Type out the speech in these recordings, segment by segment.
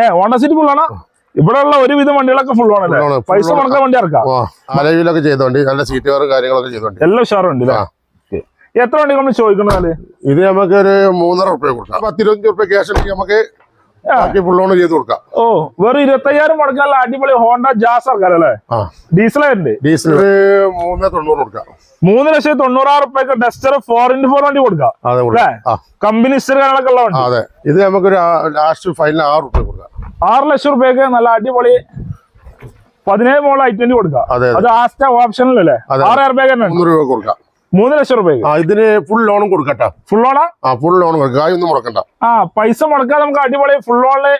ഏ സിറ്റി ഇവിടെ ഉള്ള ഒരുവിധം വണ്ടികളൊക്കെ ഫുൾ ആണ് Full ആണ്, full പൈസ മുടക്ക മുടക്കാൻ വണ്ടി ഇറക്കാം. അലവിലൊക്കെ ചെയ്തോണ്ട് നല്ല കാര്യങ്ങളൊക്കെ ചെയ്തോണ്ട് എല്ലാം ഉഷാറുണ്ട്. എത്ര വണ്ടി നമ്മൾ ചോദിക്കണത് ഇത് നമുക്ക് ഒരു മൂന്നര റുപ്യ കൊടുക്കാം. പത്തിരുപത്തഞ്ച് റുപ്യ ക്യാഷ് ഉണ്ടെങ്കിൽ നമുക്ക് ബാക്കി ഫുൾ ചെയ്ത് കൊടുക്കാം. ഓ വെറും ഇരുപത്തയ്യായിരം മുടക്കാനുള്ള അടിപൊളി ഹോണ്ട ജാസ് ഇറക്കാം അല്ലേ? ആ. ഡീസൽ മൂന്ന് തൊണ്ണൂറ് കൊടുക്കാം. മൂന്ന് ലക്ഷത്തി തൊണ്ണൂറായിരം റുപ്യക്ക് ഡസ്റ്റർ ഫോർ ഇന്റു ഫോർ വണ്ടി കൊടുക്കാം. അതെ കൊടുക്കാം. അല്ലേ? ആ. കമ്പനി കാര്യങ്ങളൊക്കെ ഉള്ള വണ്ടി. അതെ. ഇത് നമുക്ക് ലാസ്റ്റ് ഫൈനൽ ആറ് റുപ്യ കൊടുക്കാം. ആറ് ലക്ഷം റുപ്യക്ക് നല്ല അടിപൊളി പതിനേഴ് മോളിൽ ഐ ട്വന്റി കൊടുക്കാം. അതെ ആസ്റ്റ ഓപ്ഷനിലല്ലേ. ആറായിരം തന്നെ രൂപ കൊടുക്കാം. മൂന്ന് ലക്ഷം രൂപ ഇതിന് ഫുൾ ലോണും കൊടുക്കട്ടെ ഫുൾ ലോണാ ആ? ഫുൾ ലോൺ കൊടുക്കുക ഒന്നും മുടക്കണ്ട. ആ പൈസ മുടക്കാതെ നമുക്ക് അടിപൊളി ഫുൾ ഓണിൽ ആ.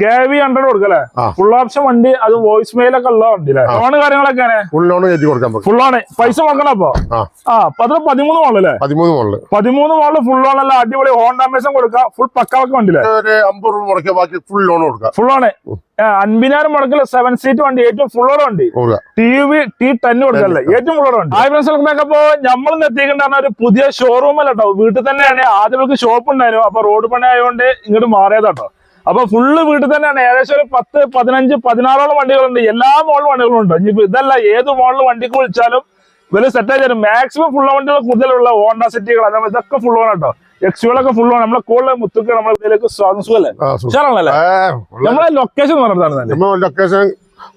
കെ വി ഹൺഡ്രഡ് കൊടുക്കല്ലേ. ഫുൾ ഓപ്ഷൻ വണ്ടി അത് വോയിസ് മെയിൽ ഒക്കെ ഉള്ള വണ്ടി അല്ലേ ലോണ് കാര്യങ്ങളൊക്കെ ഫുൾ ലോൺ കയറ്റി കൊടുക്കാൻ ഫുൾ ആണ്. പൈസ നോക്കണം അപ്പൊ? ആ. അതിന് പതിമൂന്ന് മോളല്ലേ പതിമൂന്ന് മോൾ പതിമൂന്ന് മോൾ ഫുൾ ലോൺ അല്ല അടിപൊളി ഹോണ്ട അമേസൺ കൊടുക്കാം. ഫുൾ പക്കാവൊക്കെ വണ്ടിയില്ലേ? അമ്പത് രൂപ മുടക്കിയ ബാക്കി ഫുൾ ലോൺ കൊടുക്കാം. ഫുൾ ലോണ് അൻപതിനായിരം മുടക്കില്ല സെവൻ സീറ്റ് വണ്ടി. ഏറ്റവും ഫുൾ ഓൺ വണ്ടി. ടി വി ടി ടെൻ കൊടുക്കല്ലേ? ഏറ്റവും ഫുൾ ഉണ്ട് ആയിരം സ്ഥലത്തേക്കപ്പോ നമ്മൾ എത്തിക്കേണ്ട ഒരു പുതിയ ഷോറൂം അല്ല കേട്ടോ വീട്ടിൽ തന്നെയാണ്. ആദ്യം ഷോപ്പ് ഉണ്ടായിരുന്നു. അപ്പൊ റോഡ് പണി ആയതുകൊണ്ട് ഇങ്ങോട്ട് മാറിയതാട്ടോ അപ്പൊ ഫുള്ള് വീട്ടിൽ തന്നെയാണ്. ഏകദേശം ഒരു പത്ത് പതിനഞ്ച് പതിനാറോളം വണ്ടികളുണ്ട്. എല്ലാ മോഡൽ വണ്ടികളും ഉണ്ട്. ഇനിയിപ്പോ ഇതല്ല ഏത് മോഡൽ വണ്ടിക്ക് വിളിച്ചാലും വലിയ സെറ്റ് ആയി തരും. മാക്സിമം ഫുൾ വണ്ടികൾ കൂടുതലുള്ള ഹോണ്ട സിറ്റികൾ അതേപോലെ ഇതൊക്കെ ഫുൾ ഓൺ കേട്ടോ എക്സുകളൊക്കെ ഫുൾ ഓൺ നമ്മളെ കൂടുതൽ മുത്തുക്ക് നമ്മളെ ഇതിലേക്ക് ഉഷാറാണല്ലേ? നമ്മളെ ലൊക്കേഷൻ പറഞ്ഞതാണ് ലൊക്കേഷൻ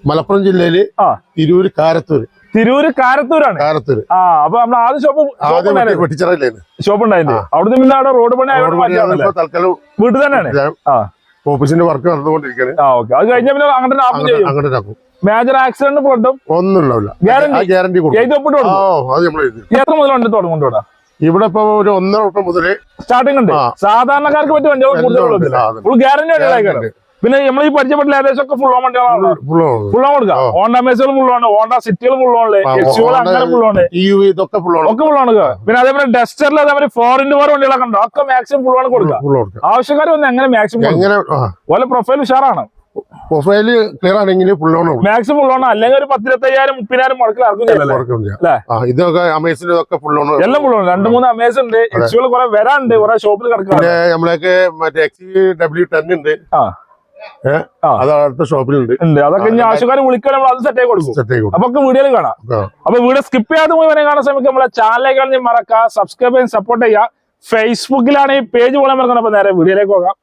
മലപ്പുറം ജില്ലയിൽ ആ. തിരൂര് കാരത്തൂര്. തിരൂര് കാരത്തൂരാണ്. കാരത്തൂര്. ആ അപ്പൊ നമ്മൾ ആദ്യം ഷോപ്പ് ഷോപ്പ് ഉണ്ടായിരുന്നു അവിടുന്ന് പിന്നെ അവിടെ റോഡ് പണി വീട്ടിൽ തന്നെയാണ്? ആ. ഓഫീസിന്റെ വർക്ക് നടന്നുകൊണ്ടിരിക്കുന്നത് ആ ഓക്കെ അത് കഴിഞ്ഞ പിന്നെ അങ്ങനെ ആക്കും മേജർ ആക്സിഡന്റ് ഫ്ലഡും ഒന്നും ഉണ്ടാവില്ല ആ ഗ്യാരണ്ടി കൊടുക്കും. കൊടുക്കും? അത് നമ്മൾ എഴുതി എത്ര മുതൽ വണ്ടി തുടങ്ങുന്നുണ്ട് ഇവിടെ ഇപ്പൊ ഒരു ഒന്നര റുപ്യ മുതൽ സ്റ്റാർട്ടിംഗ് ഉണ്ട്. സാധാരണക്കാർക്ക് പറ്റിയ വണ്ടികൾ കൂടുതൽ ഗ്യാരണ്ടി പിന്നെ നമ്മൾ ഈ പരിചയപ്പെട്ട ഏകദേശം ഒക്കെ ഫുൾ ഓൺ വണ്ടികളാണ് ഓണ്ട ഫുൾ ഓൺ കൊടുക്കാം. ആ. ഹോണ്ട മേസുകൾ ഫുൾ ഓൺ ഹോണ്ട സിറ്റികൾ ഫുൾ ഓൺ എക്സുകൾ അങ്ങനെ ഫുൾ ഓൺ ഒക്കെ ഫുൾ ഓൺ പിന്നെ അതേപോലെ ഡസ്റ്ററിൽ അതേപോലെ ഫോർ ഇന്റ് ഫോർ വണ്ടികളൊക്കെ ഉണ്ടോ. ഒക്കെ മാക്സിമം ഫുൾ ഓൺ കൊടുക്കുക കൊടുക്കാം. ആവശ്യക്കാർ വന്ന് എങ്ങനെ മാക്സിമം ഓലെ പ്രൊഫൈൽ ഉഷാറാണ്. പ്രൊഫൈൽ ക്ലിയർ ആണെങ്കിൽ full on maximum full on അല്ലെങ്കിൽ ഒരു പത്തിരത്തയ്യായിരം മുപ്പതിനായിരം മുടക്കിൽ ഇറക്കും ഇതൊക്കെ അമേസിന്റെ ഒക്കെ ഫുൾ ഓൺ എല്ലാം ഫുൾ ഓൺ രണ്ട് മൂന്ന് അമേസ് ഉണ്ട്. എക്സുകൾ കുറെ വരാണ്ട് കുറെ ഷോപ്പിൽ കിടക്കാറ് പിന്നെ നമ്മളൊക്കെ മറ്റേ എക്സ് ഡബ്ല്യു ടെൻ ഉണ്ട്. ആ. അത് അടുത്ത ഷോപ്പിലുണ്ട്. ഉണ്ട്. അതൊക്കെ ഇനി ആവശ്യക്കാർ വിളിക്കാൻ നമ്മൾ അത് സെറ്റ് ആയി കൊടുക്കും. സെറ്റ് ആയി കൊടുക്കും. അപ്പൊ വീഡിയോയിൽ കാണാം. അപ്പൊ വീഡിയോ സ്കിപ്പ് ചെയ്യാതെ മുഴുവൻ കാണാൻ ശ്രമിക്കുക നമ്മളെ ചാനലിലേക്ക് നീ മറക്കുക. സബ്സ്ക്രൈബ് ചെയ്യാൻ സപ്പോർട്ട് ചെയ്യുക. ഫേസ്ബുക്കിലാണ് ഈ പേജ് പോലെ മറക്കണം. അപ്പൊ നേരെ വീഡിയോയിലേക്ക് പോകാം.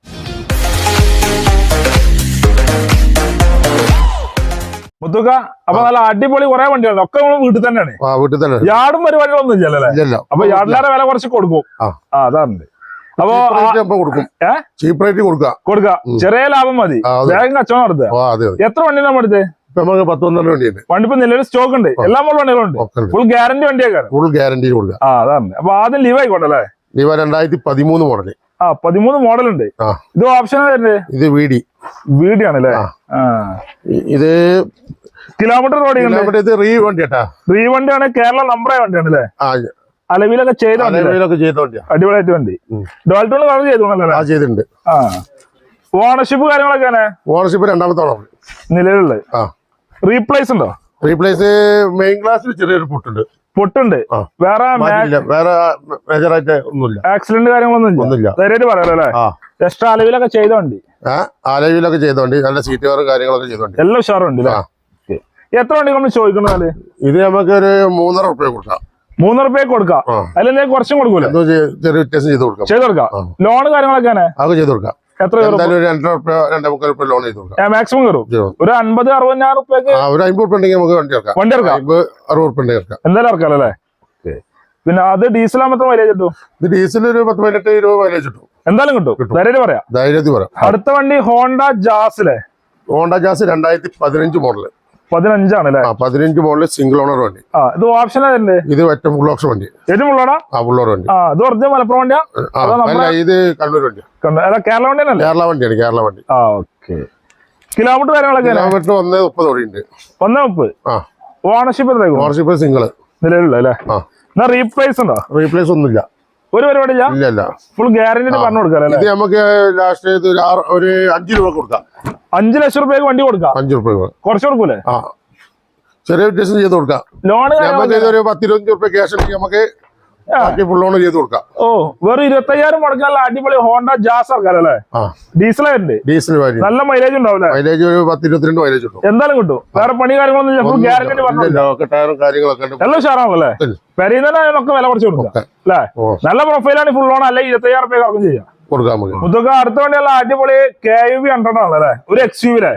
മുത്തുക്ക അപ്പൊ നല്ല അടിപൊളി കുറെ വണ്ടികളുണ്ട്. ഒക്കെ നമ്മൾ വീട്ടിൽ തന്നെയാണ്. വീട്ടിൽ തന്നെ യാർഡും പരിപാടികളൊന്നും ഇല്ലല്ലേ? അപ്പൊ യാർഡിലേറെ വില കുറച്ച് കൊടുക്കും. ആ. അതാറുണ്ട് അപ്പൊ കൊടുക്കും? ചീപ്പ് റേറ്റ് കൊടുക്കുക. കൊടുക്ക ചെറിയ ലാഭം മതി. വേഗം കച്ചവടം നടത്തുക. എത്ര വണ്ടി നമ്മൾ എടുത്ത് നമുക്ക് പത്ത് പന്ത്രണ്ട് വണ്ടിയുണ്ട്. വണ്ടി ഇപ്പൊ നിലവിൽ സ്റ്റോക്ക് ഉണ്ട്. എല്ലാ മോഡൽ വണ്ടികളുണ്ട്. ഫുൾ ഗ്യാരണ്ടി വണ്ടിയൊക്കെ. ഫുൾ ഗ്യാരണ്ടി കൊടുക്കുക. ആ അതാണ് അപ്പൊ ആദ്യം ലീവ് ആയിക്കോട്ടെ അല്ലേ? ഇവ രണ്ടായിരത്തി പതിമൂന്ന് മോഡൽ ആ പതിമൂന്ന് മോഡൽ ഉണ്ട്. ഇത് ഓപ്ഷൻ ഇത് വീടി വീടി ആണല്ലേ ഇത് കിലോമീറ്റർ നമ്മുടെ ഇത് റീ വണ്ടി കേട്ടാ റീ വണ്ടിയാണ് കേരള നമ്പറായ വണ്ടിയാണ് അല്ലേ? അലവിലൊക്കെ ചെയ്ത അലവിലൊക്കെ ചെയ്ത വണ്ടിയാ. അടിപൊളിയായിട്ട് വണ്ടി. ഉം. ഡോൾട്ടോൺ കളർ ചെയ്തോളല്ലേ ആ ചെയ്തിട്ടുണ്ട്. ആ. ഓണർഷിപ്പ് കാര്യങ്ങളൊക്കെ ഓണർഷിപ്പ് രണ്ടാമത്തെ ഓണർ നിലവിലുള്ളത്. ആ. റീപ്ലേസ് ഉണ്ടോ? റീപ്ലേസ് മെയിൻ ക്ലാസ്സിൽ ചെറിയൊരു പൊട്ടുണ്ട്. പൊട്ടുണ്ട്. വേറെ വേറെ മേജറായിട്ട് ഒന്നുമില്ല. ആക്സിഡന്റ് കാര്യങ്ങളൊന്നും ഒന്നുമില്ല. ധൈര്യമായിട്ട് പറയാലോ എക്സ്ട്രാ അലവിലൊക്കെ ചെയ്തോണ്ടി അലവിലൊക്കെ ചെയ്തോണ്ടി നല്ല സീറ്റ് വേറെ കാര്യങ്ങളൊക്കെ ചെയ്തോണ്ടി എല്ലാം ഉഷാറുണ്ട് എത്ര വണ്ടി നമ്മൾ ചോദിക്കുന്നത് ഇത് നമുക്ക് ഒരു മൂന്നര റുപ്യ കൊടുക്കാം. മൂന്ന് റുപ്യ കൊടുക്കാം. ആ. അതിലെന്തെങ്കിലും കുറച്ചും കൊടുക്കൂലേ. ചെറിയ വ്യത്യാസം ചെയ്ത് കൊടുക്കാം. ചെയ്ത് കൊടുക്കാം. ലോൺ ചെയ്ത് കൊടുക്കാം. എത്ര മാക്സിമം കയറും. ഒരു അൻപത് അറുപതിനായിരം റുപ്യക്ക് ഒരു അമ്പത് റുപ്യ ഉണ്ടെങ്കിൽ നമുക്ക് വണ്ടി ഇറക്കാം. വണ്ടി ഇറക്കാം? അമ്പത് അറുപത് റുപ്യ ഉണ്ടെങ്കിൽ ഇറക്കാം. എന്തായാലും ഇറക്കാം അല്ലേ? പിന്നെ അത് ഡീസൽ മൈലേജ് കിട്ടും? ഇത് ഡീസൽ ഒരു പത്ത് പതിനെട്ട് ഇരുപത് മൈലേജ് കിട്ടും. എന്തായാലും കിട്ടും. കിട്ടും. ധൈര്യം പറയാം. ധൈര്യത്തിൽ പറയാം. അടുത്ത വണ്ടി ഹോണ്ട ജാസിലെ. ഹോണ്ട ജാസ് രണ്ടായിരത്തി പതിനഞ്ച് മോഡൽ. പതിനഞ്ചാണ് അല്ലേ പതിനഞ്ച് മോഡൽ സിംഗിൾ ഓണർ വണ്ടി. ആ ഇത് ഓപ്ഷൻ അല്ലേ ഇത് ഒറ്റ ഫുൾ ഓപ്ഷൻ വണ്ടി. ഏറ്റവും ഉള്ളടാ ആ ഫുൾ ഓണർ വണ്ടി. ആ ഇത് ഒറിജിനൽ മലപ്പുറം വണ്ടിയാ? അല്ല ഇത് കണ്ണൂർ വണ്ടി? അല്ല കേരള വണ്ടിയാണ് കേരള വണ്ടിയാണ് കേരള വണ്ടി. ആ ഓക്കെ. കിലോമീറ്റർ കാര്യങ്ങളൊക്കെ കിലോമീറ്റർ ഒന്ന് മുപ്പത് ഓടിയുണ്ട് ഒന്നേ മുപ്പത്? ആ. ഓണർഷിപ്പ് എത്രയായിരിക്കും ഓണർഷിപ്പ് സിംഗിൾ നിലവിലുള്ള അല്ലേ? ആ. എന്നാ റീപ്ലേസ് ഉണ്ടോ? റീപ്ലേസ് ഒന്നുമില്ല. ഒരു പരിപാടിയില്ല? ഇല്ല ഇല്ല ഫുൾ ഗ്യാരണ്ടി പറഞ്ഞു കൊടുക്കാം ഇത് നമുക്ക് ലാസ്റ്റ് ഒരു ഒരു അഞ്ച് രൂപ കൊടുക്കാം. അഞ്ചു ലക്ഷം രൂപയ്ക്ക് വണ്ടി കൊടുക്കാം? അഞ്ചു രൂപ. കുറച്ച് കൊടുക്കൂലേ? ആ. ചെറിയ വ്യത്യാസം ചെയ്ത് കൊടുക്കാം. ലോണ് നമുക്ക് ഇതൊരു പത്തിരുപത്തഞ്ച് റുപ്യ ക്യാഷ് ഉണ്ടെങ്കിൽ നമുക്ക് ബാക്കി ലോൺ ചെയ്ത് കൊടുക്കാം. ഓ വെറും ഇരുപത്തയ്യായിരം മുടക്കാനുള്ള അടിപൊളി ഹോണ്ട ജാസ് അല്ലേ? ഡീസൽ ഡീസൽ നല്ല മൈലേജ് ഉണ്ടാവില്ല മൈലേജ് ഒരു പത്ത് ഇരുപത്തിരണ്ട് മൈലേജ് കിട്ടും. എന്തായാലും കിട്ടും. വേറെ പണി കാര്യങ്ങളൊന്നും ഫുൾ ഗ്യാരണ്ടി പറഞ്ഞു ടയറും കാര്യങ്ങളൊക്കെ ഉണ്ട്. എല്ലാം ഉഷാറാണല്ലേ ഉം. പെരീന്നെ ഒക്കെ വില കുറച്ച് കൊടുക്കാം. അല്ലേ? നല്ല പ്രൊഫൈലാണ് ഫുൾ ഓൺ അല്ലെ ഇരുപത്തയ്യായിരം റുപ്യ ഇറക്കും ചെയ്യാം. അടുത്ത വണ്ടിയുള്ള അടിപൊളി കെ യു വി ഹൺഡ്രഡ് ആണല്ലേ ഒരു എക്സ് യു വിലെ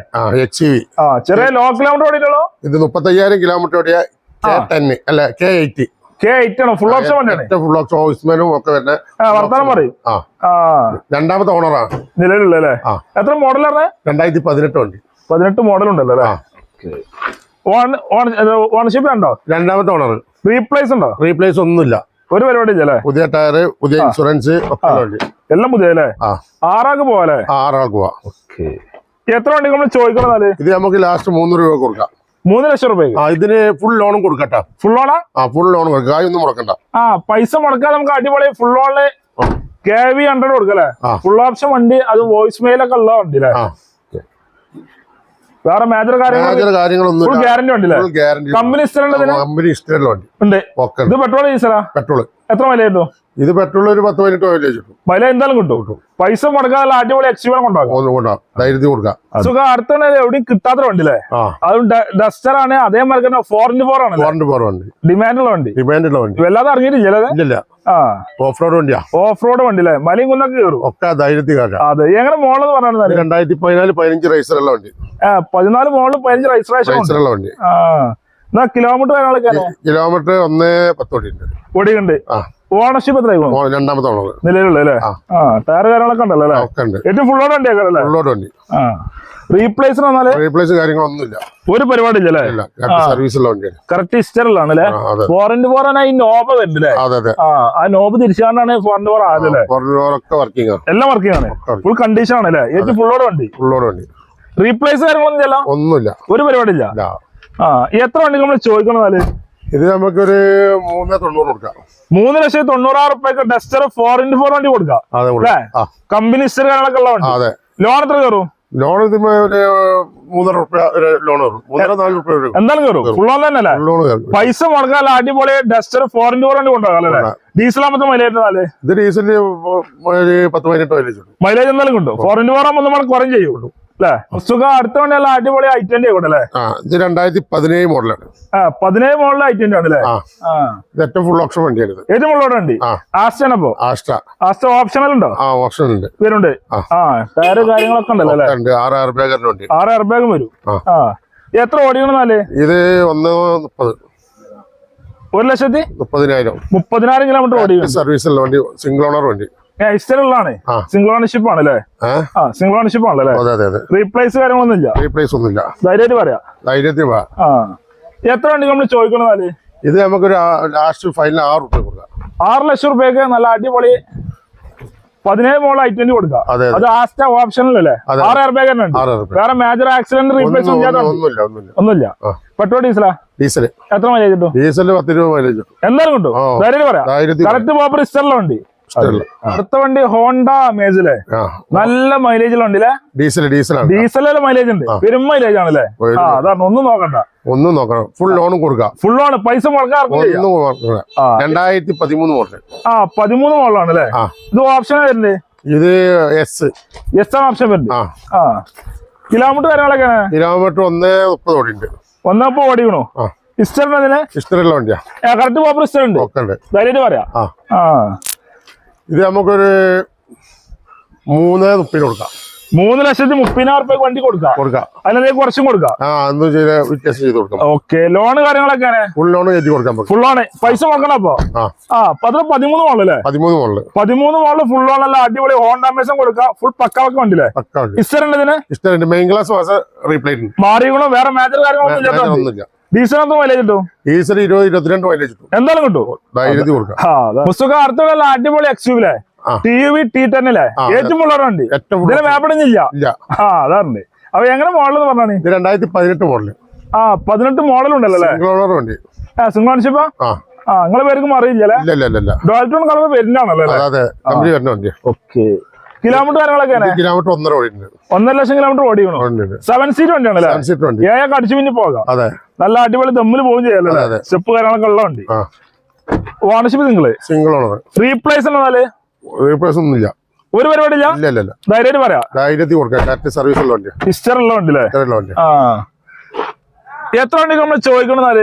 എക്സ് വി ആ ചെറിയ ലോ കിലോമീറ്റർ ഓടിയിട്ടുള്ളൂ. ഇത് മുപ്പത്തയ്യായിരം കിലോമീറ്റർ ഓടിയ കെ ടെൻ അല്ല കെ എയ്റ്റി കെ എയ്റ്റ് ആണ്. ഫുൾ ഓപ്ഷൻ വണ്ടിയാണ് ഫുൾ ഓപ്ഷൻ ഓയിസ്മാനും ഒക്കെ വരുന്ന ആ വർത്താനം പറയും. ആ. ആ. രണ്ടാമത്തെ ഓണറാണ് നിലവിലുള്ള എത്ര മോഡൽ മോഡലാണ് രണ്ടായിരത്തി പതിനെട്ട് വണ്ടി. പതിനെട്ട് മോഡൽ ഉണ്ടല്ലോ അല്ലേ? ഓണർഷിപ്പ് ഉണ്ടോ? രണ്ടാമത്തെ ഓണർ റീപ്ലേസ് ഉണ്ടോ? റീപ്ലേസ് ഒന്നുമില്ല. ഒരു പരിപാടി ഇല്ല അല്ലേ? പുതിയ ടയർ പുതിയ ഇൻഷുറൻസ് ഒക്കെ എല്ലാം പുതിയ അല്ലേ? ആ. ആറാക്ക് പോവാല്ലേ ആ, ആറാൾക്ക് പോവാ. എത്ര വണ്ടി നമ്മൾ ചോദിക്കണം ഇത് നമുക്ക് ലാസ്റ്റ് മൂന്ന് രൂപ കൊടുക്കാം. മൂന്ന് ലക്ഷം രൂപ ഇതിന് ഫുൾ ലോണും കൊടുക്കട്ടെ. ഫുൾ ലോണാ ആ? ഫുൾ ലോൺ കൊടുക്കാം. കായൊന്നും മുടക്കണ്ട. ആ പൈസ മുടക്കാതെ നമുക്ക് അടിപൊളി ഫുൾ ലോണിൽ കെ വി ഹൺഡ്രഡ് കൊടുക്കല്ലേ. ഫുൾ ഓപ്ഷൻ വണ്ടി അത് വോയിസ് മെയിലൊക്കെ ഉള്ള വണ്ടി അല്ലേ വേറെ മേജർ കാര്യങ്ങളൊന്നും ഗ്യാരണ്ടി കമ്പനി ഉണ്ട്. ഇത് പെട്രോൾ ഡീസലാ പെട്രോൾ എത്ര കിട്ടും ഇത് പെട്രോൾ ഒരു പത്ത് പതിനെട്ട് മൈലേജ് കിട്ടും. മൈലേജ് എന്തായാലും കിട്ടും. പൈസ മുടക്കാതെ അടിപൊളി എക്സ്പീരിയൻ കൊണ്ടുപോകാം ഒന്ന് കൊണ്ടാ ധൈര്യത്തിൽ കൊടുക്കാം. സുഖം അടുത്ത എവിടെയും കിട്ടാത്ത വണ്ടി അല്ലേ അതും ഡസ്റ്റർ ആണ് അതേമാതിരി തന്നെ ഫോർ ഇന്റു ഫോർ ആണ് ഫോർ ഇന്റ് ഫോർ വണ്ടി. ഡിമാൻഡുള്ള വണ്ടി ഡിമാൻഡുള്ള വണ്ടി. വല്ലാതെ ഇറങ്ങിയിട്ടില്ല ഓഫ് റോഡ് വണ്ടിയാ ഓഫ് റോഡ് വണ്ടി അല്ലേ മലയും കുന്നൊക്കെ കയറും. ഒക്കെ ധൈര്യത്തിൽ അതെ. എങ്ങനെ മോളെന്ന് പറഞ്ഞാൽ രണ്ടായിരത്തി പതിനാല് പതിനഞ്ച് റൈസറുള്ള വണ്ടി. പതിനാല് മോളിൽ പതിനഞ്ച് രജിസ്ട്രേഷൻ റൈസർ ഉള്ള വണ്ടി. എന്നാ കിലോമീറ്റർ കിലോമീറ്റർ ഒന്ന് പത്ത് വണ്ടി ഉണ്ട് ഓടിയുണ്ട് ആ. ഓണർഷിപ്പ് ഓ, രണ്ടാമത്തെ ഓണർ നിലവിലുള്ള അല്ലേ? ആ. ടയർ കാര്യങ്ങളൊക്കെ ഉണ്ടല്ലോ അല്ലേ? ഏറ്റവും ഫുൾ ഓൺ വണ്ടി അല്ലേ ഫുൾ റോഡ് വണ്ടി. ആ. റീപ്ലേസ് വന്നാൽ റീപ്ലേസ് കാര്യങ്ങളൊന്നുമില്ല ഒരു പരിപാടി ഇല്ലല്ലേ ഇല്ല. സർവീസ് ഉള്ള വണ്ടിയാണ്. കറക്റ്റ് ഹിസ്റ്ററിലാണ് അല്ലേ ഫോർ ഇന്റു ഫോർ ആണ് ഈ നോബ് വരുന്നില്ലേ ആ നോബ് തിരിച്ചാണ്ടാണ് ഫോർ ഇന്റു ഫോർ ആയത് അല്ലേ? ഒക്കെ വർക്കിംഗ് ആണ്. എല്ലാം വർക്കിംഗ് ആണ്. ഫുൾ കണ്ടീഷൻ ആണ് അല്ലേ? ഏറ്റവും ഫുൾ ഓൺ വണ്ടി. ഫുൾ റോഡ് വണ്ടി. റീപ്ലേസ് കാര്യങ്ങളൊന്നും ഇല്ലല്ലോ? ഒന്നുമില്ല. ഒരു പരിപാടി ഇല്ല. ഇല്ല ആ എത്ര വണ്ടി നമ്മൾ ചോദിക്കണമെന്നാൽ ഇത് നമുക്കൊരു മൂന്ന് തൊണ്ണൂറ് കൊടുക്കാം. മൂന്ന് ലക്ഷത്തി തൊണ്ണൂറായിരം റുപ്യക്ക് ഡസ്റ്റർ ഫോർ ഇന്റു ഫോർ വണ്ടി കൊടുക്കാം. അല്ലേ? കമ്പനി കാര്യങ്ങളൊക്കെ ഉള്ള വണ്ടി. അതെ. ലോൺ എത്ര കയറും? ലോൺ ഇതിന് ഒരു മൂന്നര റുപ്യ ലോൺ വരും. മൂന്നര നാല് റുപ്യ വരും. എന്തായാലും കയറും. ഫുൾ ഓൺ തന്നെ അല്ലേ? പൈസ മുടക്കാൻ അടിപൊളി ഡസ്റ്റർ ഫോർ ഇന്റു ഫോർ വണ്ടി കൊണ്ടുപോകാം അല്ലേ? ഡീസൽ ആകുമ്പോൾ മൈലേജ് നാല് ഇത് ഡീസലിന് ഒരു പത്ത് പതിനെട്ട് മൈലേജ് മൈലേജ് എന്തായാലും കിട്ടും. ഫോർ ഇന്റു ഫോർ ആകുമ്പോൾ നമ്മൾ കുറഞ്ഞ് ചെയ്യും. അല്ലേ പുസ്തകം അടുത്ത വണ്ടി അടിപൊളി ഐ ട്വന്റി ആയിക്കോട്ടെ അല്ലേ ആ ഇത് രണ്ടായിരത്തി പതിനേഴ് മോഡലാണ്. ആ പതിനേഴ് മോഡൽ ഐ ട്വന്റി ആണ് അല്ലേ ആ. ആ. ഇത് ഏറ്റവും ഫുൾ ഓപ്ഷൻ വണ്ടിയാണ് ഏറ്റവും മുകളിലോട്ട് വണ്ടി? ആസ്റ്റാണ് അപ്പോ? ആസ്റ്റ ആസ്റ്റ ഓപ്ഷണൽ ഉണ്ടോ? ആ ഓപ്ഷൻ ഉണ്ട്. വരുന്നുണ്ട് ആ. ടയറ് കാര്യങ്ങളൊക്കെ ഉണ്ടല്ലോ അല്ലേ ഉണ്ട്. ആറ് ആറ് ബാഗറിന് വണ്ടി. ആറ് എയർ ബാഗും വരും. ആ. എത്ര ഓടിക്കണമെന്നാൽ ഇത് ഒന്ന് മുപ്പത്. ഒരു ലക്ഷത്തി മുപ്പതിനായിരം. മുപ്പതിനായിരം കിലോമീറ്റർ ഓടി സർവീസ് വണ്ടി സിംഗിൾ ഓണർ വണ്ടി. ഇഷ്ടമുള്ളതാണ് ആ. സിംഗിൾ ഓണർഷിപ്പ് ആണല്ലേ? ഏ ആ സിംഗിൾ ഓണർഷിപ്പ് ആണല്ലേ റീപ്ലേസ് കാര്യങ്ങളൊന്നുമില്ല? റീപ്ലേസ് ഒന്നുമില്ല. ധൈര്യമായിട്ട് പറയാം. ധൈര്യത്തിൽ ആ. എത്ര വണ്ടി നമ്മൾ ചോദിക്കണതാൽ ഇത് നമുക്കൊരു ലാസ്റ്റ് ഫൈനൽ ആറ് റുപ്യ കൊടുക്കാം. ആറ് ലക്ഷം റുപ്യക്ക് നല്ല അടിപൊളി പതിനേഴ് മോൾ ഐ ട്വന്റി കൊടുക്കാം. അതെ ആസ്റ്റ ഓപ്ഷനല്ലേ അതെ. ആറ് എയർ ബാഗ് തന്നെ ഉണ്ട്. വേറെ മേജർ ആക്സിഡന്റ് റീപ്ലേസ് ഒന്നും ഒന്നുമില്ല പെട്രോൾ ഡീസലാ? ഡീസൽ എത്ര മൈലേജ് കിട്ടും? ഡീസൽ പത്ത് രൂപ മൈലേജ് കിട്ടും. എന്തായാലും കിട്ടും. ധൈര്യം പറയാം. ധൈര്യത്തിൽ കറക്റ്റ് പോപ്പർ ഇഷ്ടമുള്ള വണ്ടി. അടുത്ത വണ്ടി ഹോണ്ട മേജിലെ. ആ. നല്ല മൈലേജ് ഉണ്ട് ഡീസൽ ഡീസൽ ഡീസലാണ്. ഡീസലിലെ മൈലേജ് ഉണ്ട് പെരും മൈലേജ് ആണല്ലേ ആ അതാണ്. ഒന്നും നോക്കണ്ട. ഒന്നും നോക്കണം. ഫുൾ ലോൺ കൊടുക്ക. ഫുൾ ലോൺ പൈസ രണ്ടായിരത്തി പതിമൂന്ന് മോഡൽ ആ. പതിമൂന്ന് മോഡലാണ് അല്ലേ ഇത് ഓപ്ഷൻ വരുന്നത് ഇത് എസ് എസ് ആണ് ഓപ്ഷൻ വരുന്നത് ആ. കിലോമീറ്റർ കാര്യങ്ങളൊക്കെ കിലോമീറ്റർ ഒന്നേ മുപ്പത് ഓടിയുണ്ട് ഒന്നപ്പോ ഓടിക്കണോ? ആ. ഇസ്റ്ററിന് അതിന് ഇഷ്ടമുള്ള വണ്ടിയാ. കറക്റ്റ് പോപ്പർ ഇസ്റ്റർ ഉണ്ട്. ധൈര്യമായിട്ട് പറയാം. ആ. ഇത് നമുക്കൊരു മൂന്ന് മുപ്പതിന് കൊടുക്കാം. മൂന്ന് ലക്ഷത്തി മുപ്പതിനായിരം റുപ്യ വണ്ടി കൊടുക്കാം. കൊടുക്കാം. അതിനെ കുറച്ചും കൊടുക്കാം. ആ അന്ന് ചെയ്ത് വ്യത്യാസം ചെയ്ത് കൊടുക്കാം. ഓക്കെ ലോണ് കാര്യങ്ങളൊക്കെ ഫുൾ ലോൺ കയറ്റി കൊടുക്കാൻ പറ്റും. ഫുൾ ആണ്. പൈസ നോക്കണം അപ്പൊ? ആ. പതിന് പതിമൂന്ന് മോളല്ലേ പതിമൂന്ന് മോൾ പതിമൂന്ന് മോളിൽ ഫുൾ ലോൺ അല്ല അടിപൊളി ഹോണ്ട മേസം കൊടുക്കാം. ഫുൾ പക്കാവൊക്കെ വണ്ടിയില്ലേ? പക്ക ഉണ്ട് ഇതിന്? ഇഷ്ടമുണ്ട് മെയിൻ ക്ലാസ് മാറിയോ റീപ്ലേറ്റ് വേറെ മേജർ കാര്യങ്ങളൊന്നും ഇല്ലാത്ത ഡീസലൊന്നും മൈലേജ് കിട്ടും ഡീസൽ ഇരുപത് ഇരുപത്തിരണ്ട് മൈലേജ് കിട്ടും. എന്തായാലും കിട്ടും. ധൈര്യത്തിൽ കൊടുക്കാം. ആ അടുത്തുള്ള അടിപൊളി. ടി വി ടി ടെന്നിലെ അല്ലേ ഏറ്റവും ഉള്ള വണ്ടി. ഇതിന് വേപ്പടഞ്ഞില്ല ആ അതാറുണ്ട് അപ്പൊ എങ്ങനെ മോഡൽ എന്ന് പറഞ്ഞാണ്? ഇത് രണ്ടായിരത്തി പതിനെട്ട് മോഡൽ ആ പതിനെട്ട് മോഡൽ ഉണ്ടല്ലോ സിംഗിൾ വണ്ടി. ആ നിങ്ങളെ പേർക്കും അറിയില്ല ഡോൾട്ടോൺ കളർ വരുന്നതാണല്ലോ അല്ലേ? അതെ ഓക്കെ കിലോമീറ്റർ കാര്യങ്ങളൊക്കെ കിലോമീറ്റർ ഒന്നര ഓടിയിട്ടുണ്ട്. ഒന്നര ലക്ഷം കിലോമീറ്റർ ഓടിക്കണോ സെവൻ സീറ്റ് വണ്ടിയാണ് സെവൻ സീറ്റർ വണ്ടി. ഏഴൊക്കെ അടിച്ചു പിന്നെ പോകാം. അതെ. നല്ല അടിപൊളി തമ്മിൽ പോകും ചെയ്യാലോ. സ്റ്റെപ്പ് കാര്യങ്ങളൊക്കെ ഉള്ള വണ്ടി. ഓണർഷിപ്പ് നിങ്ങൾ സിംഗിൾ ഓണർ റീപ്ലേസ് എന്നാൽ? റീപ്ലേസ് ഒന്നും ഇല്ല ഒരു പരിപാടി ഇല്ല ധൈര്യമായിട്ട് പറയാം. ധൈര്യത്തിൽ കൊടുക്കാം. കറക്റ്റ് സർവീസ് ഉള്ള വണ്ടിയാണ് ഹിസ്റ്റർ ഉള്ള വണ്ടി എത്ര വണ്ടി നമ്മൾ ചോദിക്കണെന്നാൽ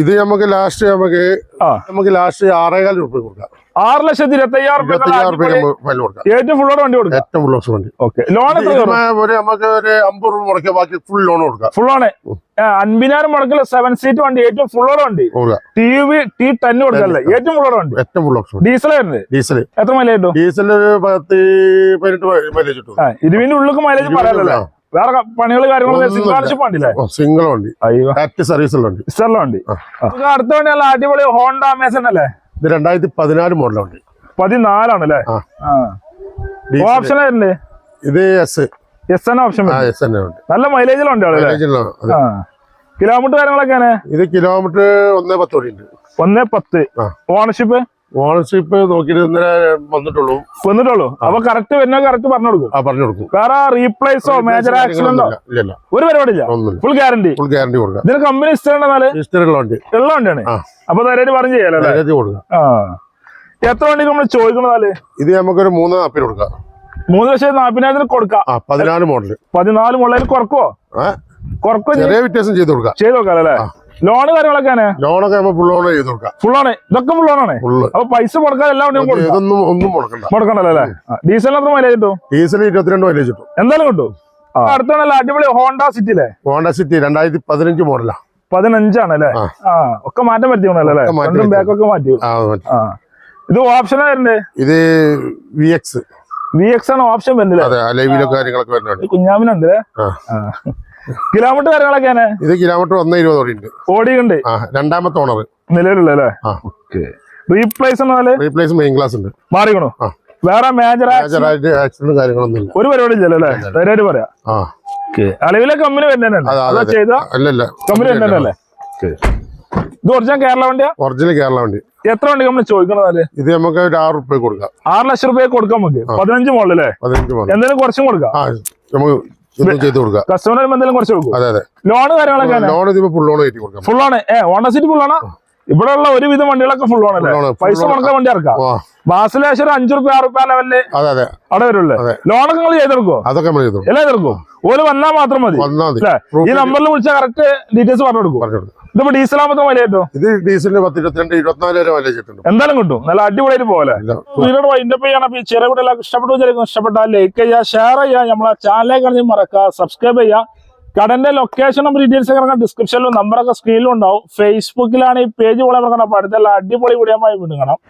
ഇത് നമുക്ക് ലാസ്റ്റ് നമുക്ക് നമുക്ക് ലാസ്റ്റ് ആറേകാൽ രൂപ കൊടുക്കാം. ആറ് ലക്ഷത്തി ഇരുപത്തയ്യായിരം കൊടുക്കാം. ഏറ്റവും ഫുള്ളോടെ വണ്ടി കൊടുക്കാം. ഏറ്റവും ഫുൾ വണ്ടി. ഓക്കെ ലോൺ ഒരു നമുക്ക് ഒരു അമ്പത് രൂപ ബാക്കി ഫുൾ ലോൺ കൊടുക്കാം. ഫുള്ളാണ് അൻപതിനായിരം മുടക്കില്ല സെവൻ സീറ്റ് വണ്ടി ഏറ്റവും ഫുള്ളോടെ വണ്ടി. കൊടുക്കാം. ടി വി ടി ടെൻ കൊടുക്കല്ലേ? ഏറ്റവും ഫുള്ളോടെ വണ്ടി. ഏറ്റവും ഫുൾ ഓപ്ഷൻ വണ്ടി ഡീസൽ വരുന്നത് ഡീസൽ എത്ര മൈലേജ് കിട്ടും? ഡീസൽ ഒരു പത്ത് പതിനെട്ട് മൈലേജ് കിട്ടും. ഉള്ളിൽ മൈലേജ് പറയാലല്ലേ വേറെ പണികൾ വണ്ടിയില്ലേ? സിംഗിൾ വണ്ടി. അടുത്ത വണ്ടി നല്ല അടിപൊളി ഹോണ്ട അമേസൺ അല്ലേ? ഇത് രണ്ടായിരത്തി പതിനാല് മോഡൽ വണ്ടി പതിനാലാണ് അല്ലേ ഓപ്ഷൻ ആയിരുന്നേ ഇത് എസ് എസ് എൻ ഓപ്ഷൻ നല്ല മൈലേജിലുണ്ട് കിലോമീറ്റർ കാര്യങ്ങളൊക്കെയാണ്? ഇത് കിലോമീറ്റർ ഒന്നേ പത്ത് ഉണ്ട്. ഒന്നേ പത്ത്. ഓണർഷിപ്പ്? ഓണർഷിപ്പ് നോക്കിയിട്ട് ഇന്നലെ വന്നിട്ടുള്ളൂ. വന്നിട്ടുള്ളൂ? അപ്പൊ കറക്റ്റ് വരുന്ന കറക്റ്റ് പറഞ്ഞു കൊടുക്കും. ആ പറഞ്ഞു കൊടുക്കും. വേറെ റീപ്ലേസോ മേജർ ആക്സിഡന്റോ ഇല്ല ഒരു പരിപാടിയില്ല? ഇല്ല ഫുൾ ഗ്യാരണ്ടി ഫുൾ ഗ്യാരണ്ടി കൊടുക്കാം. ഇതിന് കമ്പനി ഇഷ്ടമുണ്ടെന്നാൽ ഹിസ്റ്ററിയുള്ള വണ്ടി. ഉള്ള വണ്ടിയാണ്. അപ്പൊ ധൈര്യമായിട്ട് പറഞ്ഞു ചെയ്യാലോ ആ. എത്ര വണ്ടി നമ്മൾ ചോദിക്കണതാൽ ഇത് നമുക്കൊരു മൂന്ന് നാപ്പിന് കൊടുക്കാം. മൂന്ന് ലക്ഷം നാപ്പതിനായിരത്തിന് കൊടുക്കാം. പതിനാല് മോഡൽ പതിനാല് മോഡലിൽ കുറക്കുവോ? ആ. കുറക്കോ ചെറിയ വ്യത്യാസം ചെയ്ത് കൊടുക്കാം. ചെയ്ത് നോക്കാം അല്ലേ? ലോണ് കാര്യങ്ങളൊക്കെ ലോണൊക്കെ ഫുള്ളോണ് ഫുൾ ചെയ്ത് കൊടുക്കാം. ഫുള്ളാണ് ഇതൊക്കെ ഫുള്ളോണേ ഫുള്ള് അപ്പൊ പൈസ മുടക്കാൻ എല്ലാം ഇതൊന്നും ഒന്നും മുടക്കണ്ട. മുടക്കണ്ടല്ലോ അല്ലേ? ഡീസലിന് എത്ര മൈലേജ് കിട്ടും? ഡീസൽ ഇരുപത്തിരണ്ട് മൈലേജ് കിട്ടും. എന്തായാലും കിട്ടും. അടുത്താണല്ലോ അടിപൊളി ഹോണ്ട സിറ്റി അല്ലേ ഹോണ്ട സിറ്റി രണ്ടായിരത്തി പതിനഞ്ച് മോഡലാ പതിനഞ്ചാണ് അല്ലേ? ആ. ഒക്കെ മാറ്റം പറ്റിയോണല്ലോ അല്ലേ? മാറ്റി ഇത് ഓപ്ഷൻ ആയിരുന്നേ ഇത് വി എക്സ് വി എക്സ് ആണ് ഓപ്ഷൻ വരുന്നില്ല കുഞ്ഞാമിനുണ്ട് കിലോമീറ്റർ കാര്യങ്ങളൊക്കെയാണ് ഇത് കിലോമീറ്റർ ഒന്ന് ഇരുപത് ഓടിയുണ്ട് ഓടിയുണ്ട് രണ്ടാമത്തെ ഓണർ. നിലവിലുള്ള റീപ്ലേസ് റീപ്ലേസ് മെയിൻ ക്ലാസ് ഉണ്ട്. മാറിക്കണോ? വേറെ മേജർ മേജറായിട്ട് ആക്സിഡന്റ് കാര്യങ്ങളൊന്നും ഇല്ല. ഒരു പരിപാടി ഇല്ലല്ലോ അല്ലേ? ധൈര്യമായിട്ട് പറയാം. കമ്പനി വരുന്നതന്നെ കമ്പനി വരുന്നതല്ലേ ഇത് ഒറിജിനൽ കേരള വണ്ടിയാ? ഒറിജിനൽ കേരള വണ്ടി. എത്ര വണ്ടി നമ്മൾ ചോദിക്കണത് ഇത് നമുക്ക് ഒരു ആറ് റുപ്യ കൊടുക്കാം. ആറ് ലക്ഷം റുപ്യ കൊടുക്കാം നമുക്ക്. പതിനഞ്ച് മോളല്ലേ പതിനഞ്ച് മോളിൽ എന്തെങ്കിലും കുറച്ചും കൊടുക്കാം. നമുക്ക് ചെയ്ത് കസ്റ്റമർ എന്തെങ്കിലും കുറച്ച് കൊടുക്കും. അതെ കാര്യങ്ങളൊക്കെ ലോൺ ഇതിപ്പോ ഫുൾ ലോൺ കയറ്റി കൊടുക്കാം. ഫുൾ ആണ്. ഏ ഹോണ്ട സിറ്റി ഫുൾ ആണ്? ഇവിടെ ഉള്ള ഒരുവിധം വണ്ടികളൊക്കെ ഫുൾ ആണ്, പൈസ. മുടക്കാൻ വണ്ടി ഇറക്കാം ആ. ബാസിലേശ്വരം അഞ്ചു റുപ്യ ആറ് റുപ്യ ലെവലിൽ അതെ അതെ. അവിടെ വരുള്ളൂ. ലോണൊക്കെ നിങ്ങൾ ചെയ്തെടുക്കോ അതൊക്കെ എല്ലാം ചെയ്തെടുക്കും ഓൽ വന്നാൽ മാത്രം മതി. ഈ നമ്പറിൽ വിളിച്ചാൽ കറക്റ്റ് ഡീറ്റെയിൽസ് പറഞ്ഞു കൊടുക്കും. ഇതിപ്പോ ഡീസലാമത്തെ മലയായിട്ടോ ഇത് ഡീസലിന് പത്ത് ഇരുപത്തിരണ്ട് ഇരുപത്തിനാല് വരെ മൈലേജ് കിട്ടും എന്തായാലും കിട്ടും. നല്ല അടിപൊളിയായിട്ട് പോലെ. വീഡിയോ വൈൻഡപ്പ് ചെയ്യണം. അപ്പൊ ഈ ചെറിയ കൂടെ എല്ലാവർക്കും ഇഷ്ടപ്പെട്ടു വിചാരിക്കും. ഇഷ്ടപ്പെട്ടാൽ ലൈക്ക് ചെയ്യുക ഷെയർ ചെയ്യുക. നമ്മളെ ചാനലിലേക്ക് മറക്കുക സബ്സ്ക്രൈബ് ചെയ്യുക. കടന്റെ ലൊക്കേഷൻ നമ്പർ ഡീറ്റെയിൽസ് ഒക്കെ ഡിസ്ക്രിപ്ഷനിലും നമ്പറൊക്കെ സ്ക്രീനിലും ഉണ്ടാവും. ഫേസ്ബുക്കിലാണ് ഈ പേജ് പോലെ അപ്പൊ അടുത്തുള്ള അടിപൊളി വീഡിയോ വീണ്ടും കാണാം.